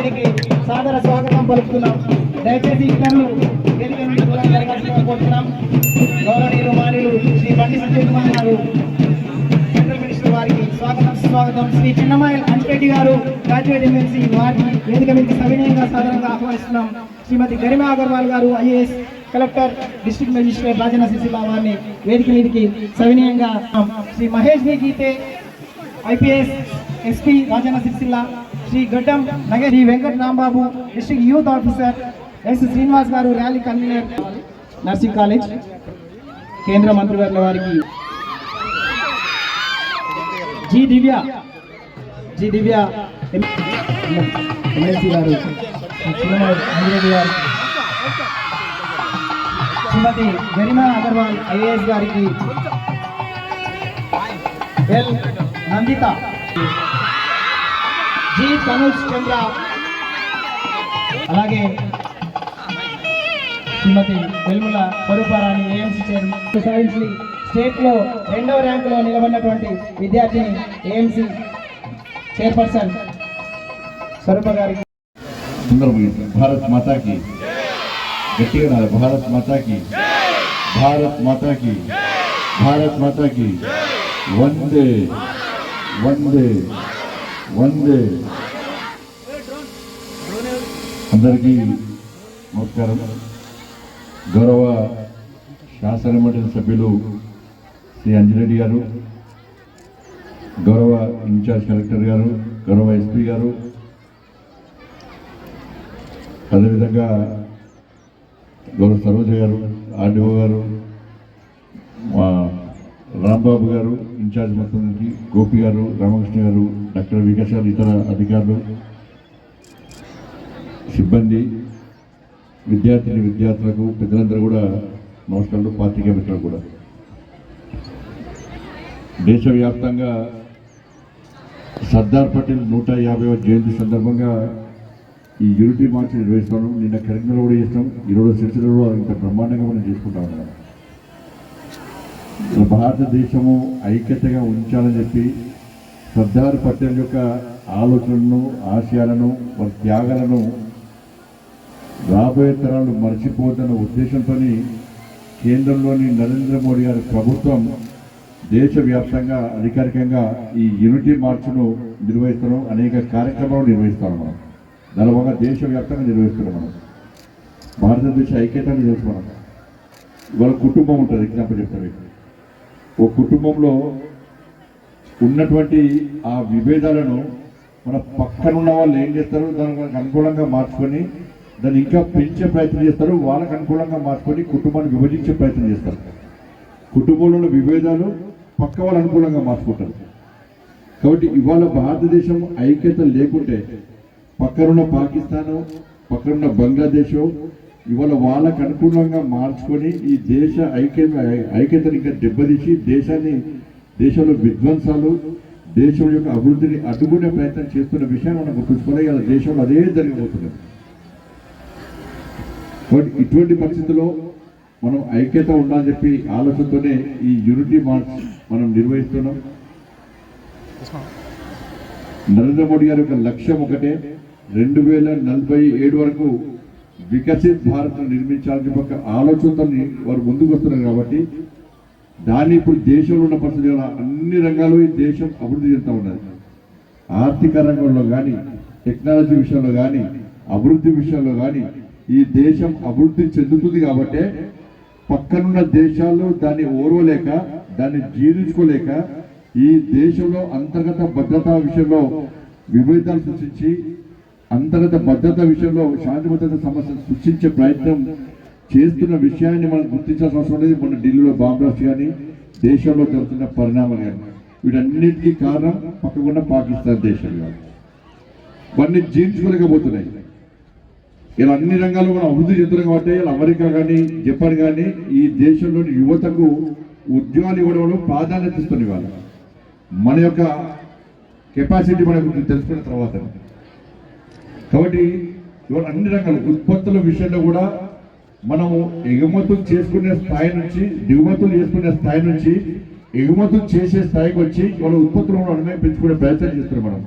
స్వాగతం పలుకుతున్నాం. దయచేసి ఇతరులు వేదిక నుండి దూరం కోరుతున్నాం. గౌరవనీయులు మాన్యులు శ్రీ బండి సంజయ్ కుమార్ గారు సెంట్రల్ మినిస్టర్ వారికి స్వాగతం స్వాగతం. శ్రీ చిన్నమాయల్ అంజిరెడ్డి గారు గ్రాడ్యుయేట్ ఎమ్మెల్సీ వారిని వేదిక మీదకి సవినయంగా సాధారణంగా ఆహ్వానిస్తున్నాం. Shrimati Garima Agarwal garu IAS collector district magistrate Rajanna Sircilla వారిని వేదిక మీదకి సవినయంగా Shri Mahesh B Geete IPS SP Rajanna Sircilla Shri Gaddam Nagar Shri Venkata Rambabu district youth officer S Srinivas garu rally convener. Nursing college కేంద్ర మంత్రివర్ల వారికి. G Divya G Divya MLC garu Chinnamayi Anjireddy garu. Shrimati Garima Agarwal IAS గారికి. L. Nanditha. G Tanush Chandra. అలాగే Shrimati Velmula Swaruparani AMC chairman సాధించి స్టేట్లో రెండవ ర్యాంకులో నిలబడినటువంటి విద్యార్థిని ఏఎంసీ చైర్పర్సన్ స్వరూప గారికి భారత్ మాతాకి. గట్టిగా భారత్ మాతాకి. భారత్ మాతాకి. భారత్ మాతాకి. వందే. వందే. వందే. అందరికీ నమస్కారం. గౌరవ శాసనమండలి సభ్యులు శ్రీ అంజిరెడ్డి గారు గౌరవ ఇన్ఛార్జ్ కలెక్టర్ గారు గౌరవ ఎస్పీ గారు. అదేవిధంగా గౌరవ సరోజ గారు ఆర్డీఓ గారు మా రాంబాబు గారు ఇన్ఛార్జ్ మొత్తం నుంచి గోపి గారు రామకృష్ణ గారు డాక్టర్ వికాస్ గారు ఇతర అధికారులు సిబ్బంది విద్యార్థిని విద్యార్థులకు పెద్దలందరూ కూడా నమస్కారాలు పాత్రికేయ మిత్రులు కూడా. దేశవ్యాప్తంగా సర్దార్ పటేల్ నూట యాభైవ జయంతి సందర్భంగా ఈ యూనిటీ మార్చ్ నిర్వహిస్తున్నాం నిన్న కరీంనగర్ కూడా చేస్తాం. ఈరోజు సిరిసిలో కూడా ఇంత బ్రహ్మాండంగా మనం చేసుకుంటా ఉన్నాం. ఈ భారతదేశము ఐక్యతగా ఉంచాలని చెప్పి సర్దార్ పటేల్ యొక్క ఆలోచనలను ఆశయాలను వారి త్యాగాలను రాబోయే తరాలు మర్చిపోతున్న ఉద్దేశంతో కేంద్రంలోని నరేంద్ర మోడీ గారి ప్రభుత్వం దేశవ్యాప్తంగా అధికారికంగా ఈ యూనిటీ మార్చ్ను నిర్వహిస్తున్నాం. అనేక కార్యక్రమాలు నిర్వహిస్తాం మనం. దానివల్ల దేశవ్యాప్తంగా నిర్వహిస్తున్నాం మనం. భారతదేశ ఐక్యతను చేసుకున్నాం వాళ్ళ కుటుంబం ఉంటుంది. ఎగ్జాంపుల్ చెప్తాను ఓ కుటుంబంలో ఉన్నటువంటి ఆ విభేదాలను మన పక్కనున్న వాళ్ళు ఏం చేస్తారు? దానికి అనుకూలంగా మార్చుకొని దాన్ని ఇంకా పెంచే ప్రయత్నం చేస్తారు. వాళ్ళకు అనుకూలంగా మార్చుకొని కుటుంబాన్ని విభజించే ప్రయత్నం చేస్తారు. కుటుంబంలో ఉన్న విభేదాలు పక్క వాళ్ళు అనుకూలంగా మార్చుకుంటారు. కాబట్టి ఇవాళ భారతదేశం ఐక్యత లేకుంటే పక్కనున్న పాకిస్తాను పక్కనున్న బంగ్లాదేశ్ ఇవాళ వాళ్ళకు అనుకూలంగా మార్చుకొని ఈ దేశ ఐక్యత ఐక్యతను ఇంకా దెబ్బతీసి దేశాన్ని దేశంలో విధ్వంసాలు దేశం యొక్క అభివృద్ధిని అడ్డుకునే ప్రయత్నం చేస్తున్న విషయం మనం గుర్తుంచుకోవాలి. ఇలా దేశంలో అదే జరగబోతున్నది. కాబట్టి ఇటువంటి పరిస్థితుల్లో మనం ఐక్యత ఉండాలని చెప్పి ఆలోచనతోనే ఈ యూనిటీ మార్చ్ మనం నిర్వహిస్తున్నాం. నరేంద్ర మోడీ గారి యొక్క లక్ష్యం ఒకటే రెండు వేల నలభై ఏడు వరకు వికసిత్ భారత్ నిర్మించాలని ఒక ఆలోచనతో వారు ముందుకు వస్తున్నారు కాబట్టి దాన్ని ఇప్పుడు దేశంలో ఉన్న పరిస్థితి అన్ని రంగాలు ఈ దేశం అభివృద్ధి చెందుతూ ఉన్నది. ఆర్థిక రంగంలో కానీ టెక్నాలజీ విషయంలో కానీ అభివృద్ధి విషయంలో కానీ ఈ దేశం అభివృద్ధి చెందుతుంది కాబట్టే పక్కనున్న దేశాల్లో దాన్ని ఓర్వలేక దాన్ని జీర్ణించుకోలేక ఈ దేశంలో అంతర్గత భద్రతా విషయంలో విభేదాలు సృష్టించి అంతర్గత భద్రత విషయంలో శాంతి భద్రత సమస్య సృష్టించే ప్రయత్నం చేస్తున్న విషయాన్ని మనం గుర్తించాల్సిన అవసరం లేదు. మన ఢిల్లీలో బాంబ్లాస్ట్ కానీ దేశంలో జరుగుతున్న పరిణామాలు కానీ వీటన్నిటికీ కారణం పక్కకుండా పాకిస్తాన్ దేశం కాదు. ఇవన్నీ జీర్ణించుకోలేకపోతున్నాయి. ఇలా అన్ని రంగాల్లో మనం అభివృద్ధి చెందుతున్నాం కాబట్టి ఇలా అమెరికా కానీ జపాన్ కానీ ఈ దేశంలోని యువతకు ఉద్యోగాలు ఇవ్వడంలో ప్రాధాన్యత ఇస్తుంది ఇవాళ మన యొక్క కెపాసిటీ మనకు తెలుసుకున్న తర్వాత కాబట్టి ఇవాళ అన్ని రకాల ఉత్పత్తుల విషయంలో కూడా మనము ఎగుమతులు చేసుకునే స్థాయి నుంచి దిగుమతులు చేసుకునే స్థాయి నుంచి ఎగుమతులు చేసే స్థాయికి వచ్చి ఇవాళ ఉత్పత్తులను మనమే పెంచుకునే ప్రయత్నం చేస్తున్నాం మనం.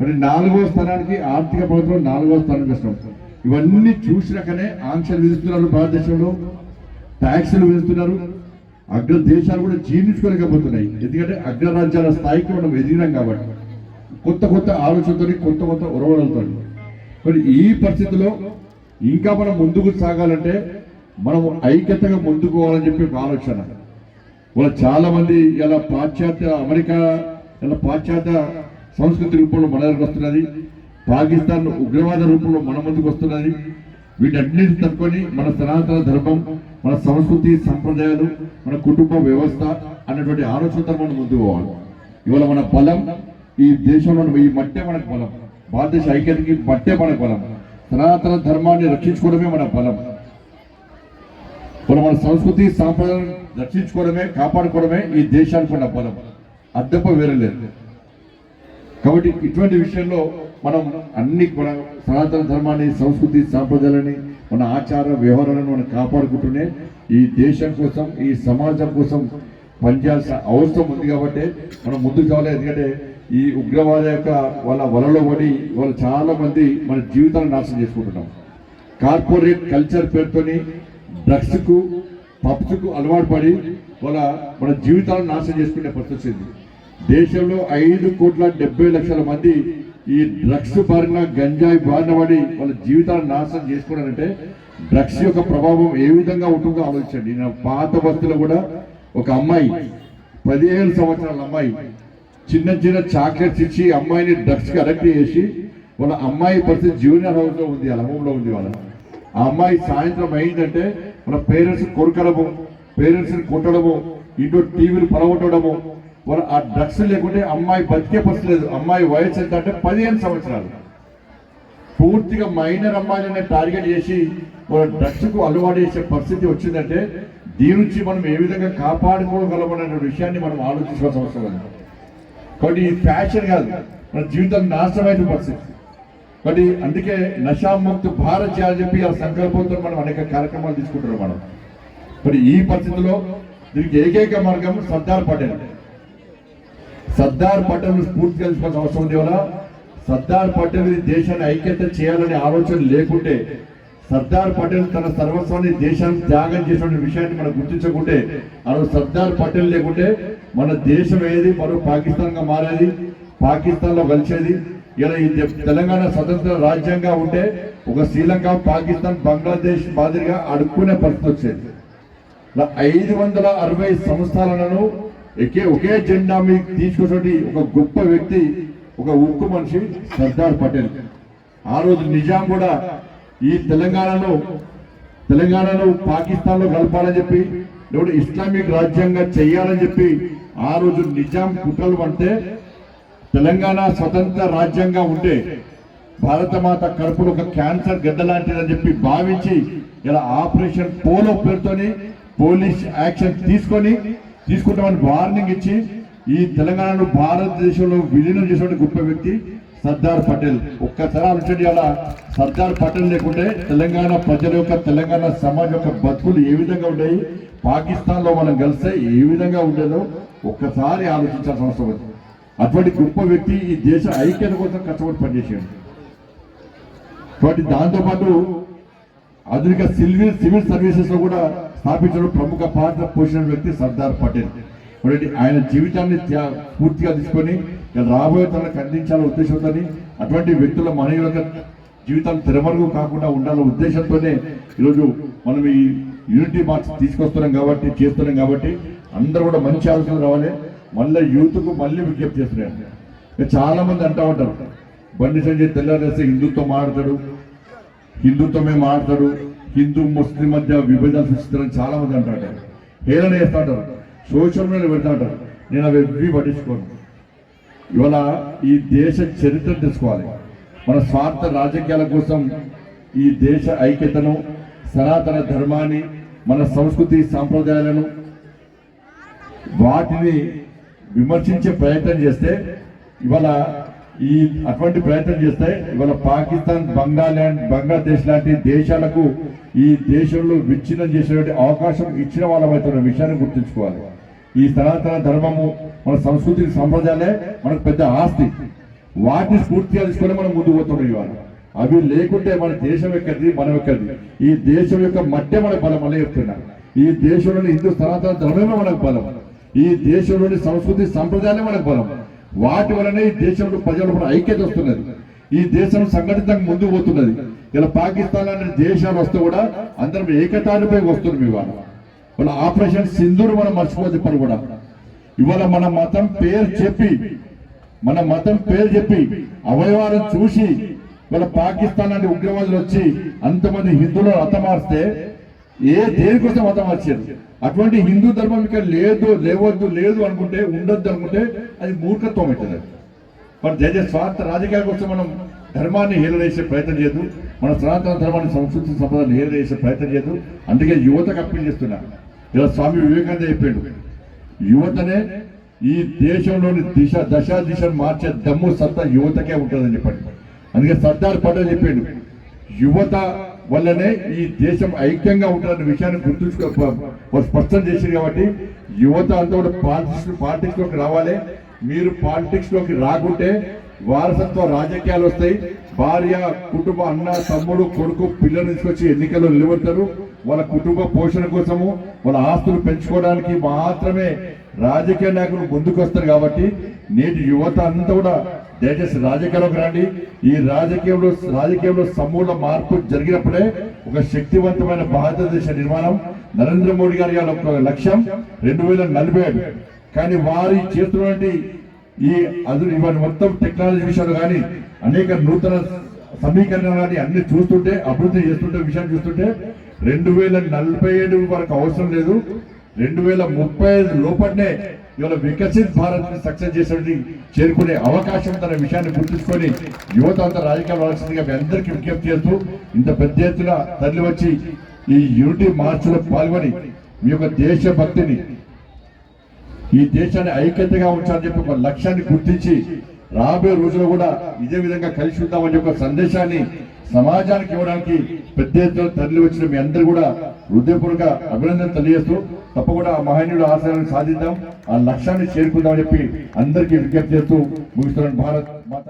మరి నాలుగో స్థానానికి ఆర్థిక ప్రభుత్వం నాలుగో స్థానానికి వస్తున్నాం. ఇవన్నీ చూసినాకనే ఆంక్షలు విధిస్తున్నారు భారతదేశంలో ట్యాక్సులు విధిస్తున్నారు. అగ్ర దేశాలు కూడా జీర్ణించుకోలేకపోతున్నాయి. ఎందుకంటే అగ్రరాజ్యాల స్థాయికి మనం ఎదిగినాం కాబట్టి. కొత్త కొత్త ఆలోచనతో కొత్త కొత్త ఉరవడంతో మరి ఈ పరిస్థితిలో ఇంకా మనం ముందుకు సాగాలంటే మనం ఐక్యతగా ముందుకు పోవాలని చెప్పి ఒక ఆలోచన. వాళ్ళ చాలామంది ఇలా పాశ్చాత్య అమెరికా ఇలా పాశ్చాత్య సంస్కృతి రూపంలో మన దగ్గరకు వస్తున్నది. పాకిస్తాన్ ఉగ్రవాద రూపంలో మన ముందుకు వస్తున్నది. వీటన్నిటి తట్టుకొని మన సనాతన ధర్మం మన సంస్కృతి సంప్రదాయాలు మన కుటుంబ వ్యవస్థ అనేటువంటి ఆలోచనతో మనం ముందుకు పోవాలి. ఇవాళ మన బలం ఈ దేశంలో ఈ మట్టే మనకు బలం. భారతదేశ ఐక్యతకి బట్టే మన బలం. సనాతన ధర్మాన్ని రక్షించుకోవడమే మన బలం. మన మన సంస్కృతి సాంప్రదాయం రక్షించుకోవడమే కాపాడుకోవడమే ఈ దేశానికి ఉన్న బలం. అడ్డప వేరే లేదు. కాబట్టి ఇటువంటి విషయంలో మనం అన్ని మన సనాతన ధర్మాన్ని సంస్కృతి సాంప్రదాయాలని మన ఆచార వ్యవహారాలను మనం కాపాడుకుంటూనే ఈ దేశం కోసం ఈ సమాజం కోసం పనిచేయాల్సిన అవసరం ఉంది కాబట్టి మనం ముందుకు కావాలి ఎందుకంటే ఈ ఉగ్రవాద యొక్క వాళ్ళ వలలో పడి వాళ్ళు చాలా మంది మన జీవితాలను నాశనం చేసుకుంటున్నాం. కార్పొరేట్ కల్చర్ పేరుతోని డ్రగ్స్కు పబ్స్కు అలవాటు పడి వాళ్ళ మన జీవితాలను నాశనం చేసుకునే పరిస్థితి వచ్చింది. దేశంలో ఐదు కోట్ల డెబ్బై లక్షల మంది ఈ డ్రగ్స్ బారిన గంజాయి బారిన పడి వాళ్ళ జీవితాలను నాశనం చేసుకున్నారంటే డ్రగ్స్ యొక్క ప్రభావం ఏ విధంగా ఉంటుందో ఆలోచించండి. నా పాత బస్తులో కూడా ఒక అమ్మాయి పదిహేను సంవత్సరాల అమ్మాయి చిన్న చిన్న చాక్లెట్స్ ఇచ్చి అమ్మాయిని డ్రగ్స్కి అడక్ట్ చేసి వాళ్ళ అమ్మాయి పరిస్థితి జూనియర్ హౌస్లో ఉంది వాళ్ళ ఉంది వాళ్ళ. ఆ అమ్మాయి సాయంత్రం అయిందంటే మన పేరెంట్స్ కొడుకడము పేరెంట్స్ కొట్టడము ఇంట్లో టీవీలు పలగొట్టడము వాళ్ళ ఆ డ్రగ్స్ లేకుంటే అమ్మాయి బతికే పరిస్థితి లేదు. అమ్మాయి వయసు ఎంత అంటే పదిహేను సంవత్సరాలు. పూర్తిగా మైనర్ అమ్మాయిలనే టార్గెట్ చేసి వాళ్ళ డ్రగ్స్కు అలవాటు చేసే పరిస్థితి వచ్చిందంటే దీని నుంచి మనం ఏ విధంగా కాపాడుకోగలమనే విషయాన్ని మనం ఆలోచించాల్సిన అవసరం ఉంది కాబట్టి ఫ్యాషన్ కాదు. మన జీవితం నాశనమైన పరిస్థితి. కాబట్టి అందుకే నశాముక్త భారత్ చేయాలని చెప్పి ఆ సంకల్పంతో మనం అనేక కార్యక్రమాలు తీసుకుంటున్నాం మనం. మరి ఈ పరిస్థితిలో దీనికి ఏకైక మార్గం సర్దార్ పటేల్. సర్దార్ పటేల్ స్ఫూర్తి తెలుసుకోవాల్సిన అవసరం ఉంది ఎవరా? సర్దార్ పటేల్ దేశాన్ని ఐక్యత చేయాలనే ఆలోచన లేకుంటే సర్దార్ పటేల్ తన సర్వస్వాన్ని దేశానికి త్యాగం చేసిన విషయాన్ని మనం గుర్తించకుంటే అలా సర్దార్ పటేల్ లేకుంటే మన దేశం ఏది మరో పాకిస్తాన్గా మారేది పాకిస్తాన్లో కలిసేది. ఇలా ఈ తెలంగాణ స్వతంత్ర రాజ్యంగా ఉంటే ఒక శ్రీలంక పాకిస్తాన్ బంగ్లాదేశ్ మాదిరిగా అడుక్కునే పరిస్థితి వచ్చేది. ఇలా ఐదు వందల అరవై సంవత్సరాలను ఒకే ఒకే జెండా మీద తీసుకొచ్చి ఒక గొప్ప వ్యక్తి ఒక ఉక్కు మనిషి సర్దార్ పటేల్. ఆ రోజు నిజాం కూడా ఈ తెలంగాణను తెలంగాణను పాకిస్తాన్లో కలపాలని చెప్పి లేకపోతే ఇస్లామిక్ రాజ్యంగా చేయాలని చెప్పి ఆ రోజు నిజాం కుట్రలు అంటే తెలంగాణ స్వతంత్ర రాజ్యంగా ఉంటే భారతమాత కడుపులో ఒక క్యాన్సర్ గడ్డ లాంటిదని చెప్పి భావించి ఇలా ఆపరేషన్ పోలో పేరుతోని పోలీస్ యాక్షన్ తీసుకొని తీసుకుంటామని వార్నింగ్ ఇచ్చి ఈ తెలంగాణను భారతదేశంలో విలీనం చేసిన గొప్ప వ్యక్తి సర్దార్ పటేల్. ఒక్కసారి ఆలోచించండి అలా సర్దార్ పటేల్ లేకుంటే తెలంగాణ ప్రజల యొక్క తెలంగాణ సమాజం యొక్క బతుకులు ఏ విధంగా ఉన్నాయి? పాకిస్తాన్లో మనం కలిస్తే ఏ విధంగా ఉండేదో ఒక్కసారి ఆలోచించాల్సిన అవసరం ఉంది. అటువంటి గొప్ప వ్యక్తి ఈ దేశ ఐక్యత కోసం కష్టపడి పనిచేసాడు కాబట్టి దాంతోపాటు ఆధునిక సివిల్ సివిల్ సర్వీసెస్లో కూడా స్థాపించడం ప్రముఖ పాత్ర పోషించిన వ్యక్తి సర్దార్ పటేల్. కాబట్టి ఆయన జీవితాన్ని పూర్తిగా తీసుకొని రాబోయే తనకు ఖండించాలని ఉద్దేశంతో అటువంటి వ్యక్తుల మనయుల యొక్క జీవితం తెరమరుగు కాకుండా ఉండాలనే ఉద్దేశంతోనే ఈరోజు మనం ఈ యూనిటీ మార్క్స్ తీసుకొస్తున్నాం కాబట్టి చేస్తున్నాం కాబట్టి అందరూ కూడా మంచి ఆలోచన రావాలి. మళ్ళీ యూత్కు మళ్ళీ విజ్ఞప్తి చేస్తున్నాను. చాలా మంది అంటా ఉంటారు బండి సంజయ్ తెల్లారేస్తే హిందుత్వం మాడతాడు హిందుత్వమే మాడతాడు హిందూ ముస్లిం మధ్య విభజన సృష్టిస్తారని చాలా మంది అంటారు హేళన చేస్తా ఉంటారు సోషల్ మీడియా పెడతా ఉంటారు. నేను అవి ఎవ్వి పట్టించుకోను. ఇవాళ ఈ దేశ చరిత్ర తెలుసుకోవాలి. మన స్వార్థ రాజకీయాల కోసం ఈ దేశ ఐక్యతను సనాతన ధర్మాన్ని మన సంస్కృతి సాంప్రదాయాలను వాటిని విమర్శించే ప్రయత్నం చేస్తే ఇవాళ ఈ అటువంటి ప్రయత్నం చేస్తే ఇవాళ పాకిస్తాన్ బంగాల్యాండ్ బంగ్లాదేశ్ లాంటి దేశాలకు ఈ దేశంలో విచ్ఛిన్నం చేసేటువంటి అవకాశం ఇచ్చిన వాళ్ళమైతున్న విషయాన్ని గుర్తుంచుకోవాలి. ఈ సనాతన ధర్మము మన సంస్కృతి సంప్రదాయాలే మనకు పెద్ద ఆస్తి. వాటిని స్ఫూర్తిగా తీసుకొని మనం ముందుకు పోతున్నాం ఇవాళ. అవి లేకుంటే మన దేశం ఎక్కడిది మనం ఎక్కడిది ఈ దేశం యొక్క మట్టే మన బలం అనే చెప్తున్నా ఈ దేశంలోని హిందూ సనాతన ధర్మమే మనకు బలం. ఈ దేశంలోని సంస్కృతి సంప్రదాయాలే మనకు బలం. వాటి వలనే ఈ దేశంలో ప్రజల ఐక్యత వస్తున్నది. ఈ దేశం సంఘటితంగా ముందుకు పోతున్నది. ఇలా పాకిస్తాన్ లాంటి దేశాలు వస్తే కూడా అందరం ఏకతాటిపై వస్తున్నాం ఇవాళ. వాళ్ళ ఆపరేషన్ సింధూర్ మనం మర్చిపోతే పని కూడా. ఇవాళ మన మతం పేరు చెప్పి మన మతం పేరు చెప్పి అవయవాలను చూసి వాళ్ళ పాకిస్తాన్ లాంటి ఉగ్రవాదులు వచ్చి అంతమంది హిందువులను హతమారిస్తే ఏ దేనికోసం హతమార్చారు? అటువంటి హిందూ ధర్మం ఇక్కడ లేదు లేవద్దు లేదు అనుకుంటే ఉండొద్దు అనుకుంటే అది మూర్ఖత్వం అవుతుంది మన జయ స్వార్థ రాజకీయాల కోసం మనం ధర్మాన్ని హీలవేసే ప్రయత్నం చేయదు మన సనాతన ధర్మాన్ని సంస్కృతి సంపదను హీలవేసే ప్రయత్నం చేయదు అందుకే యువతకు అప్పీల్ చేస్తున్నా. ఇలా స్వామి వివేకానంద చెప్పాడు యువతనే ఈ దేశంలోని దిశ దశ దిశను మార్చే దమ్ము సత్తా యువతకే ఉంటుందని చెప్పండి. అందుకే సర్దార్ పటేల్ చెప్పాడు యువత వల్లనే ఈ దేశం ఐక్యంగా ఉంటుందన్న విషయాన్ని గుర్తుంచుకో స్పష్టం చేశారు కాబట్టి యువత అంతా కూడా పాలిటిక్స్ పాలిటిక్స్లోకి రావాలి. మీరు పాలిటిక్స్లోకి రాకుంటే వారసత్వ రాజకీయాలు వస్తాయి. భార్య కుటుంబ అన్న తమ్ముడు కొడుకు పిల్లలు తీసుకొచ్చి ఎన్నికల్లో నిలబడతారు. వాళ్ళ కుటుంబ పోషణ కోసము వాళ్ళ ఆస్తులు పెంచుకోవడానికి మాత్రమే రాజకీయ నాయకులు ముందుకు వస్తారు కాబట్టి నేటి యువత అంతా కూడా దయచేసి రాజకీయాలకు రండి. ఈ రాజకీయంలో రాజకీయంలో సమూల మార్పు జరిగినప్పుడే ఒక శక్తివంతమైన భారతదేశ నిర్మాణం నరేంద్ర మోడీ గారి ఒక లక్ష్యం రెండు వేల నలభై ఏడు. కానీ వారి చేస్తున్నటువంటి ఈ అది ఇవన్నీ మొత్తం టెక్నాలజీ విషయాలు కానీ అనేక నూతన సమీకరణలు కానీ అన్ని చూస్తుంటే అభివృద్ధి చేస్తుంటే విషయం చూస్తుంటే రెండు వేల నలభై ఏడు వరకు అవసరం లేదు. రెండు వేల ముప్పై ఐదు లోపలనే ఇవాళ వికసిత్ భారత్ సక్సెస్ చేసేది చేరుకునే అవకాశం ఉందన్న విషయాన్ని గుర్తుంచుకొని యువత అంతా రాజకీయాలు రావాల్సిందిగా మీ అందరికీ విజ్ఞప్తి చేస్తూ ఇంత పెద్ద ఎత్తున తరలి వచ్చి ఈ యూనిటీ మార్చులో పాల్గొని మీ యొక్క దేశభక్తిని ఈ దేశాన్ని ఐక్యతగా ఉంచాలని చెప్పి ఒక లక్ష్యాన్ని గుర్తించి రాబోయే రోజుల్లో కూడా ఇదే విధంగా కలిసి ఉందామని చెప్పి ఒక సందేశాన్ని సమాజానికి ఇవ్వడానికి పెద్ద ఎత్తున తరలి వచ్చిన మీ అందరూ కూడా హృదయపూర్వక అభినందన తెలియజేస్తూ తప్పకుండా ఆ మహనీయుడు ఆశయాలను సాధిద్దాం ఆ లక్ష్యాన్ని చేరుకుందామని చెప్పి అందరికీ విజ్ఞప్తి చేస్తూ ముగిస్తున్నాను. భారత్ మాత